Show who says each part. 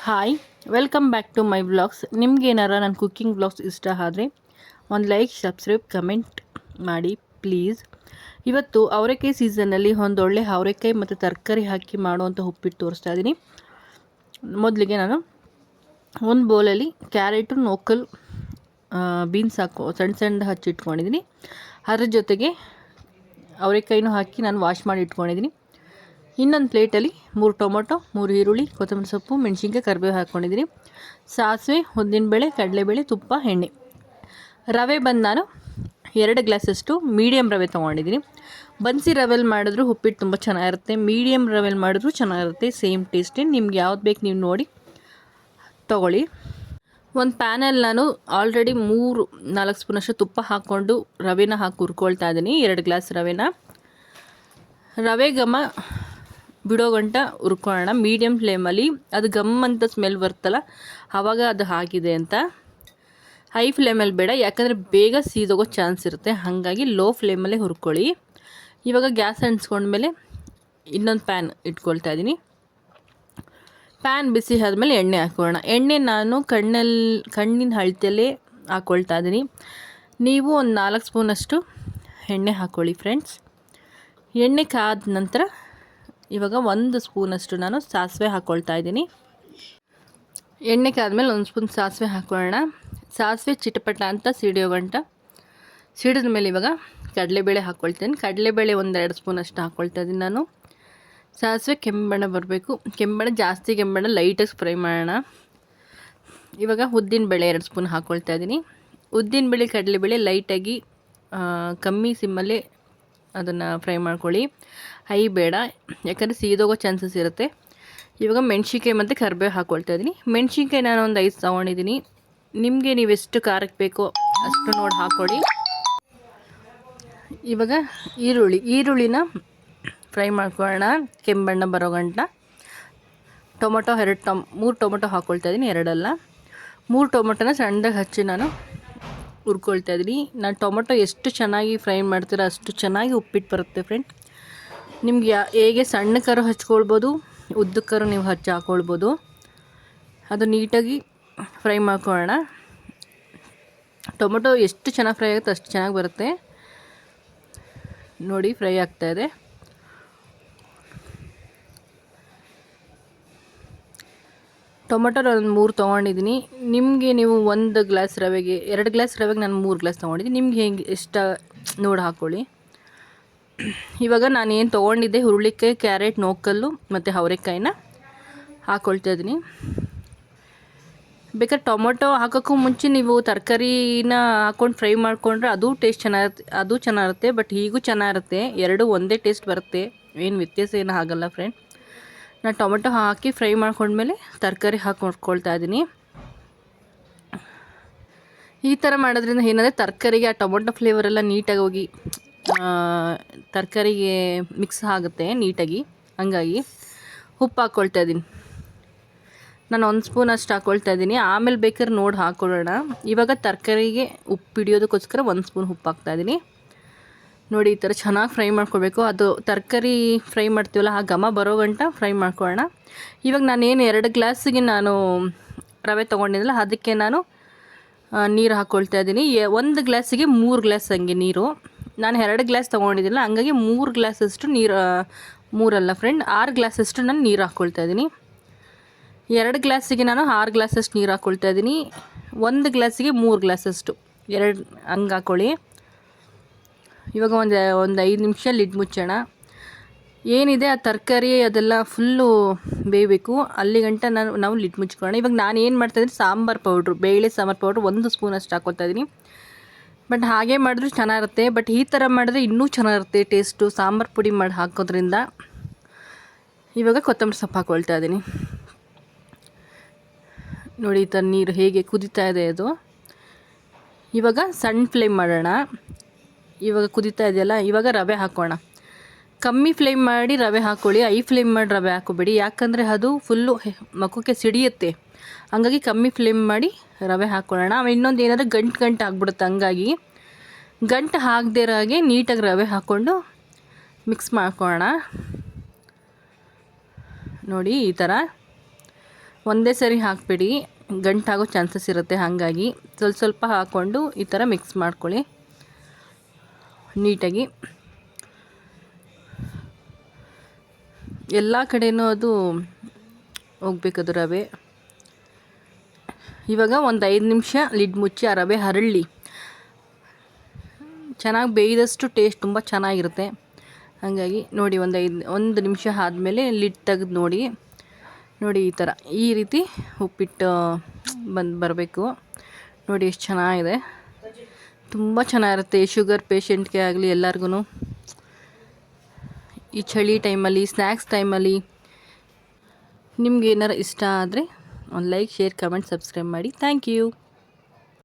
Speaker 1: Hi welcome back to my vlogs ನಿಮ್ಗೇನಾರ ನನ್ನ cooking blogs ಇಷ್ಟ ಆದರೆ ಒಂದು ಲೈಕ್ ಸಬ್ಸ್ಕ್ರೈಬ್ ಕಮೆಂಟ್ ಮಾಡಿ ಪ್ಲೀಸ್ ಇವತ್ತು ಅವರೆಕಾಯಿ ಸೀಸನ್ನಲ್ಲಿ ಒಂದೊಳ್ಳೆ ಅವರೆಕಾಯಿ ಮತ್ತು ತರಕಾರಿ ಹಾಕಿ ಮಾಡುವಂಥ ಉಪ್ಪಿಟ್ಟು ತೋರಿಸ್ತಾ ಇದ್ದೀನಿ ಮೊದಲಿಗೆ ನಾನು ಒಂದು ಬೌಲಲ್ಲಿ ಕ್ಯಾರೆಟು ನೋಕಲ್ ಬೀನ್ಸ್ ಹಾಕೋ, ಸಣ್ಣ ಸಣ್ಣ ಹಚ್ಚಿಟ್ಕೊಂಡಿದ್ದೀನಿ ಅದರ ಜೊತೆಗೆ ಅವರೆಕಾಯಿನೂ ಹಾಕಿ ನಾನು ವಾಶ್ ಮಾಡಿ ಇಟ್ಕೊಂಡಿದ್ದೀನಿ ಇನ್ನೊಂದು ಪ್ಲೇಟಲ್ಲಿ ಮೂರು ಟೊಮೊಟೊ, ಮೂರು ಈರುಳ್ಳಿ, ಕೊತ್ತಂಬರಿ ಸೊಪ್ಪು, ಮೆಣಸಿನ್ಕಾಯಿ ಕರಿಬೇವು ಹಾಕ್ಕೊಂಡಿದ್ದೀನಿ ಸಾಸಿವೆ ಉದ್ದಿನಬೇಳೆ ಕಡಲೆಬೇಳೆ, ತುಪ್ಪ, ಎಣ್ಣೆ. ರವೆ ಬಂದು ನಾನು ಎರಡು ಗ್ಲಾಸಷ್ಟು ಮೀಡಿಯಮ್ ರವೆ ತೊಗೊಂಡಿದ್ದೀನಿ. ಬನ್ಸಿ ರವೆಲ್ ಮಾಡಿದ್ರು ಉಪ್ಪಿಟ್ಟು ತುಂಬ ಚೆನ್ನಾಗಿರುತ್ತೆ. ಮೀಡಿಯಮ್ ರವೆಲ್ ಮಾಡಿದ್ರು ಚೆನ್ನಾಗಿರುತ್ತೆ. ಸೇಮ್ ಟೇಸ್ಟೇ ನಿಮ್ಗೆ ಯಾವ್ದು ಬೇಕು ನೀವು ನೋಡಿ. ತೊಗೊಳ್ಳಿ. ಒಂದು ಪ್ಯಾನಲ್ಲಿ ನಾನು ಆಲ್ರೆಡಿ ಮೂರು, ನಾಲ್ಕು ಸ್ಪೂನಷ್ಟು ತುಪ್ಪ ಹಾಕ್ಕೊಂಡು ರವೆನ ಹಾಕಿ ಹುರ್ಕೊಳ್ತಾ ಇದ್ದೀನಿ. ಎರಡು ಗ್ಲಾಸ್ ರವೆನ. ರವೆ ಘಮ ಬಿಡೋ ಗಂಟ ಹುರ್ಕೊಳ್ಳೋಣ ಮೀಡಿಯಮ್ ಫ್ಲೇಮಲ್ಲಿ ಅದು ಗಮ್ ಅಂತ ಸ್ಮೆಲ್ ಬರ್ತಲ್ಲ ಆವಾಗ ಅದು ಹಾಕಿದೆ ಅಂತ. ಹೈ ಫ್ಲೇಮಲ್ಲಿ ಬೇಡ, ಯಾಕಂದರೆ ಬೇಗ ಸೀದೋಗೋ ಚಾನ್ಸ್ ಇರುತ್ತೆ. ಹಾಗಾಗಿ ಲೋ ಫ್ಲೇಮಲ್ಲೇ ಹುರ್ಕೊಳ್ಳಿ. ಇವಾಗ ಗ್ಯಾಸ್ ಅಂಟಿಸ್ಕೊಂಡ್ಮೇಲೆ ಇನ್ನೊಂದು ಪ್ಯಾನ್ ಇಟ್ಕೊಳ್ತಾ ಇದ್ದೀನಿ ಪ್ಯಾನ್ ಬಿಸಿ ಆದಮೇಲೆ ಎಣ್ಣೆ ಹಾಕೋಣ. ಎಣ್ಣೆ ನಾನು ಕಣ್ಣಲ್ಲಿ ಕಣ್ಣಿನ ಹಳತೆಯಲ್ಲೇ ಹಾಕ್ಕೊಳ್ತಾ ಇದ್ದೀನಿ ನೀವು ಒಂದು ನಾಲ್ಕು ಸ್ಪೂನಷ್ಟು ಎಣ್ಣೆ ಹಾಕ್ಕೊಳ್ಳಿ ಫ್ರೆಂಡ್ಸ್ ಎಣ್ಣೆ ಕಾದ ನಂತರ ಇವಾಗ ಒಂದು ಸ್ಪೂನಷ್ಟು ನಾನು ಸಾಸಿವೆ ಹಾಕ್ಕೊಳ್ತಾ ಇದ್ದೀನಿ. ಎಣ್ಣೆ ಕಾದ್ಮೇಲೆ ಒಂದು ಸ್ಪೂನ್ ಸಾಸಿವೆ ಹಾಕ್ಕೊಳ್ಳೋಣ ಸಾಸಿವೆ ಚಿಟಪಟ ಅಂತ ಸಿಡಿಯೋ ಗಂಟ. ಸಿಡಿದ ಮೇಲೆ ಇವಾಗ ಕಡಲೆಬೇಳೆ ಹಾಕ್ಕೊಳ್ತೀನಿ ಕಡಲೆಬೇಳೆ ಒಂದೆರಡು ಸ್ಪೂನ್ ಅಷ್ಟು ಹಾಕ್ಕೊಳ್ತಾ ಇದ್ದೀನಿ ನಾನು. ಸಾಸಿವೆ ಕೆಂಬಣ್ಣ ಬರಬೇಕು. ಕೆಂಬಣ್ಣ ಜಾಸ್ತಿ ಕೆಂಬಣ್ಣ ಲೈಟಾಗಿ ಫ್ರೈ ಮಾಡೋಣ. ಇವಾಗ ಉದ್ದಿನ ಬೇಳೆ ಎರಡು ಸ್ಪೂನ್ ಹಾಕ್ಕೊಳ್ತಾ ಇದ್ದೀನಿ. ಉದ್ದಿನ ಬೇಳೆ, ಕಡಲೆಬೇಳೆ ಲೈಟಾಗಿ ಕಮ್ಮಿ ಸಿಮ್ಮಲ್ಲಿ ಅದನ್ನು ಫ್ರೈ ಮಾಡ್ಕೊಳ್ಳಿ. ಹೈ ಬೇಡ, ಯಾಕಂದರೆ ಸೀದೋಗೋ ಚಾನ್ಸಸ್ ಇರುತ್ತೆ. ಇವಾಗ ಮೆಣ್ಸಿನ್ಕಾಯಿ ಮತ್ತು ಕರಿಬೇವು ಹಾಕ್ಕೊಳ್ತಾ ಇದ್ದೀನಿ ಮೆಣ್ಸಿನ್ಕಾಯಿ ನಾನು ಒಂದು ಐದು ತೊಗೊಂಡಿದ್ದೀನಿ ನಿಮಗೆ ನೀವು ಎಷ್ಟು ಖಾರಕ್ಕೆ ಬೇಕೋ ಅಷ್ಟು ನೋಡಿ ಹಾಕ್ಕೊಳ್ಳಿ ಇವಾಗ ಈರುಳ್ಳಿ, ಈರುಳ್ಳಿನ ಫ್ರೈ ಮಾಡ್ಕೊಳ್ಳೋಣ. ಕೆಂಬಣ್ಣ ಬರೋ ಗಂಟ ಟೊಮೊಟೊ ಎರಡು ಟೊಮ್, ಮೂರು ಟೊಮೊಟೊ ಹಾಕ್ಕೊಳ್ತಾ ಇದ್ದೀನಿ ಎರಡಲ್ಲ. ಮೂರು ಟೊಮೊಟೊನ ಸಣ್ಣದಾಗಿ ಹಚ್ಚಿ ನಾನು ಹುರ್ಕೊಳ್ತಾ ಇದ್ದೀನಿ. ನಾನು ಟೊಮೊಟೊ ಎಷ್ಟು ಚೆನ್ನಾಗಿ ಫ್ರೈ ಮಾಡ್ತೀರೋ ಅಷ್ಟು ಚೆನ್ನಾಗಿ ಉಪ್ಪಿಟ್ಟು ಬರುತ್ತೆ ಫ್ರೆಂಡ್ ನಿಮ್ಗೆ ಹೇಗೆ ಸಣ್ಣ ಕರು ಹಚ್ಕೊಳ್ಬೋದು ಉದ್ದಕ್ಕರು ನೀವು ಹಚ್ಚಿ ಹಾಕ್ಕೊಳ್ಬೋದು ಅದು ನೀಟಾಗಿ ಫ್ರೈ ಮಾಡ್ಕೊಳ್ಳೋಣ. ಟೊಮೊಟೊ ಎಷ್ಟು ಚೆನ್ನಾಗಿ ಫ್ರೈ ಆಗುತ್ತೆ ಅಷ್ಟು ಚೆನ್ನಾಗಿ ಬರುತ್ತೆ. ನೋಡಿ, ಫ್ರೈ ಆಗ್ತಾಯಿದೆ ಟೊಮೊಟೊ ಒಂದು ಮೂರು ತೊಗೊಂಡಿದ್ದೀನಿ. ನಿಮಗೆ ನೀವು ಒಂದು ಗ್ಲಾಸ್ ರವೆಗೆ, ಎರಡು ಗ್ಲಾಸ್ ರವೆಗೆ ನಾನು ಮೂರು ಗ್ಲಾಸ್ ತೊಗೊಂಡಿದ್ದೀನಿ. ನಿಮ್ಗೆ ಹೆಂಗೆ ಇಷ್ಟ ನೋಡಿ ಹಾಕ್ಕೊಳ್ಳಿ ಇವಾಗ ನಾನು ಏನು ತೊಗೊಂಡಿದ್ದೆ, ಹುರುಳಿಕಾಯಿ, ಕ್ಯಾರೆಟ್, ನೋಕಲ್ಲು ಮತ್ತು ಅವರೆಕಾಯಿನ ಹಾಕ್ಕೊಳ್ತಾ ಇದ್ದೀನಿ. ಬೇಕಾದ್ರೆ ಟೊಮೊಟೊ ಹಾಕೋಕ್ಕೂ ಮುಂಚೆ ನೀವು ತರಕಾರಿನ ಹಾಕ್ಕೊಂಡು ಫ್ರೈ ಮಾಡಿಕೊಂಡ್ರೆ ಅದು ಟೇಸ್ಟ್ ಚೆನ್ನಾಗಿರುತ್ತೆ ಅದು ಚೆನ್ನಾಗಿರುತ್ತೆ ಬಟ್ ಹೀಗೂ ಚೆನ್ನಾಗಿರುತ್ತೆ ಎರಡು ಒಂದೇ ಟೇಸ್ಟ್ ಬರುತ್ತೆ. ಏನು ವ್ಯತ್ಯಾಸ ಏನು ಆಗಲ್ಲ ಫ್ರೆಂಡ್ ನಾನು ಟೊಮೆಟೊ ಹಾಕಿ ಫ್ರೈ ಮಾಡ್ಕೊಂಡ್ಮೇಲೆ ತರಕಾರಿ ಹಾಕಿ ನೋಡ್ಕೊಳ್ತಾ ಇದ್ದೀನಿ. ಈ ಥರ ಮಾಡೋದ್ರಿಂದ ಏನಂದರೆ ತರಕಾರಿಗೆ ಆ ಟೊಮೊಟೊ ಫ್ಲೇವರೆಲ್ಲ ನೀಟಾಗಿ ಹೋಗಿ ತರಕಾರಿಗೆ ಮಿಕ್ಸ್ ಆಗುತ್ತೆ ನೀಟಾಗಿ. ಹಂಗಾಗಿ ಉಪ್ಪು ಹಾಕ್ಕೊಳ್ತಾ ಇದ್ದೀನಿ. ನಾನು ಒಂದು ಸ್ಪೂನ್ ಅಷ್ಟು ಹಾಕ್ಕೊಳ್ತಾ ಇದ್ದೀನಿ. ಆಮೇಲೆ ಬೇಕಾದ್ರೆ ನೋಡಿ ಹಾಕ್ಕೊಳ್ಳೋಣ ಇವಾಗ ತರಕಾರಿಗೆ ಉಪ್ಪು ಹಿಡಿಯೋದಕ್ಕೋಸ್ಕರ ಒಂದು ಸ್ಪೂನ್ ಉಪ್ಪು ಹಾಕ್ತಾಯಿದ್ದೀನಿ ನೋಡಿ, ಈ ಥರ ಚೆನ್ನಾಗಿ ಫ್ರೈ ಮಾಡ್ಕೋಬೇಕು. ಅದು ತರಕಾರಿ ಫ್ರೈ ಮಾಡ್ತೀವಲ್ಲ, ಆ ಘಮ ಬರೋ ಗಂಟ ಫ್ರೈ ಮಾಡ್ಕೊಳ್ಳೋಣ. ಇವಾಗ ನಾನೇನು ಎರಡು ಗ್ಲಾಸಿಗೆ ನಾನು ರವೆ ತೊಗೊಂಡಿದ್ದಲ್ಲ ಅದಕ್ಕೆ ನಾನು ನೀರು ಹಾಕ್ಕೊಳ್ತಾ ಇದ್ದೀನಿ. ಒಂದು ಗ್ಲಾಸಿಗೆ ಮೂರು ಗ್ಲಾಸ್ ಹಂಗೆ ನೀರು. ನಾನು ಎರಡು ಗ್ಲಾಸ್ ತೊಗೊಂಡಿದ್ದಿಲ್ಲ ಹಂಗಾಗಿ ಮೂರು ಗ್ಲಾಸಷ್ಟು ನೀರು ಮೂರಲ್ಲ ಫ್ರೆಂಡ್ ಆರು ಗ್ಲಾಸಷ್ಟು ನಾನು ನೀರು ಹಾಕ್ಕೊಳ್ತಾ ಇದ್ದೀನಿ. ಎರಡು ಗ್ಲಾಸಿಗೆ ನಾನು ಆರು ಗ್ಲಾಸಷ್ಟು ನೀರು ಹಾಕ್ಕೊಳ್ತಾ ಇದ್ದೀನಿ. ಒಂದು ಗ್ಲಾಸಿಗೆ ಮೂರು ಗ್ಲಾಸಷ್ಟು. ಎರಡು, ಹಂಗೆ ಹಾಕ್ಕೊಳ್ಳಿ ಇವಾಗ ಒಂದು ಒಂದು ಐದು ನಿಮಿಷ ಲಿಡ್ ಮುಚ್ಚೋಣ. ಏನಿದೆ, ಆ ತರಕಾರಿ ಅದೆಲ್ಲ ಫುಲ್ಲು ಬೇಯಬೇಕು. ಅಲ್ಲಿ ಗಂಟ ನಾನು, ನಾವು ಲಿಡ್ ಮುಚ್ಕೊಳ್ಳೋಣ. ಇವಾಗ ನಾನು ಏನು ಮಾಡ್ತಾಯಿದ್ದೀನಿ ಸಾಂಬಾರು ಪೌಡ್ರು ಬೇಳೆ ಸಾಂಬಾರು ಪೌಡ್ರು ಒಂದು ಸ್ಪೂನ್ ಅಷ್ಟು ಹಾಕೋತಾ ಇದ್ದೀನಿ. ಬಟ್ ಹಾಗೆ ಮಾಡಿದ್ರು ಚೆನ್ನಾಗಿರುತ್ತೆ. ಬಟ್ ಈ ಥರ ಮಾಡಿದ್ರೆ ಇನ್ನೂ ಚೆನ್ನಾಗಿರುತ್ತೆ ಟೇಸ್ಟು ಸಾಂಬಾರು ಪುಡಿ ಮಾಡಿ ಹಾಕೋದ್ರಿಂದ ಇವಾಗ ಕೊತ್ತಂಬರಿ ಸೊಪ್ಪು ಹಾಕ್ಕೊಳ್ತಾ ಇದ್ದೀನಿ. ನೋಡಿ, ಈ ಥರ ನೀರು ಹೇಗೆ ಕುದೀತಾ ಇದೆ ಅದು. ಇವಾಗ ಸಣ್ಣ ಫ್ಲೇಮ್ ಮಾಡೋಣ. ಇವಾಗ ಕುದೀತಾ ಇದೆಯಲ್ಲ, ಇವಾಗ ರವೆ ಹಾಕೋಣ. ಕಮ್ಮಿ ಫ್ಲೇಮ್ ಮಾಡಿ ರವೆ ಹಾಕ್ಕೊಳ್ಳಿ ಐ ಫ್ಲೇಮ್ ಮಾಡಿ ರವೆ ಹಾಕೋಬೇಡಿ ಯಾಕಂದರೆ ಅದು ಫುಲ್ಲು ಮಕ್ಕಕ್ಕೆ ಸಿಡಿಯುತ್ತೆ. ಹಂಗಾಗಿ ಕಮ್ಮಿ ಫ್ಲೇಮ್ ಮಾಡಿ ರವೆ ಹಾಕ್ಕೊಳ್ಳೋಣ ಇನ್ನೊಂದು ಏನಾದರೂ ಗಂಟು ಗಂಟು ಆಗ್ಬಿಡುತ್ತೆ ಹಂಗಾಗಿ. ಗಂಟು ಹಾಕ್ದಿರಾಗೆ ನೀಟಾಗಿ ರವೆ ಹಾಕ್ಕೊಂಡು ಮಿಕ್ಸ್ ಮಾಡ್ಕೊಳ್ಳೋಣ. ನೋಡಿ, ಈ ಥರ ಒಂದೇ ಸರಿ ಹಾಕಬೇಡಿ. ಗಂಟಾಗೋ ಚಾನ್ಸಸ್ ಇರುತ್ತೆ ಹಾಗಾಗಿ. ಸ್ವಲ್ಪ ಸ್ವಲ್ಪ ಹಾಕ್ಕೊಂಡು ಈ ಥರ ಮಿಕ್ಸ್ ಮಾಡ್ಕೊಳ್ಳಿ. ನೀಟಾಗಿ. ಎಲ್ಲ ಕಡೆಯೂ ಅದು ಹೋಗ್ಬೇಕದು ರವೆ. ಇವಾಗ ಒಂದು ಐದು ನಿಮಿಷ ಲಿಡ್ ಮುಚ್ಚಿ ಆ ರವೆ ಹರಳಿ ಚೆನ್ನಾಗಿ ಬೇಯ್ದಷ್ಟು ಟೇಸ್ಟ್ ತುಂಬ ಚೆನ್ನಾಗಿರುತ್ತೆ. ಹಾಗಾಗಿ ನೋಡಿ ಒಂದು ಐದು, ಒಂದು ನಿಮಿಷ ಆದಮೇಲೆ ಲಿಡ್ ತೆಗೆದು ನೋಡಿ. ನೋಡಿ ಈ ಥರ ಈ ರೀತಿ ಉಪ್ಪಿಟ್ಟು ಬಂದು ಬರಬೇಕು. ನೋಡಿ ಎಷ್ಟು ಚೆನ್ನಾಗಿದೆ. ತುಂಬ ಚೆನ್ನಾಗಿರುತ್ತೆ ಶುಗರ್ ಪೇಷೆಂಟ್ಗೆ ಆಗಲಿ ಎಲ್ಲರಿಗೂ ಈ ಚಳಿ ಟೈಮಲ್ಲಿ ಸ್ನ್ಯಾಕ್ಸ್ ಟೈಮಲ್ಲಿ ನಿಮ್ಗೆ ಏನಾರು ಇಷ್ಟ ಆದರೆ ಒಂದು ಲೈಕ್, ಶೇರ್, ಕಮೆಂಟ್, ಸಬ್ಸ್ಕ್ರೈಬ್ ಮಾಡಿ. Thank you.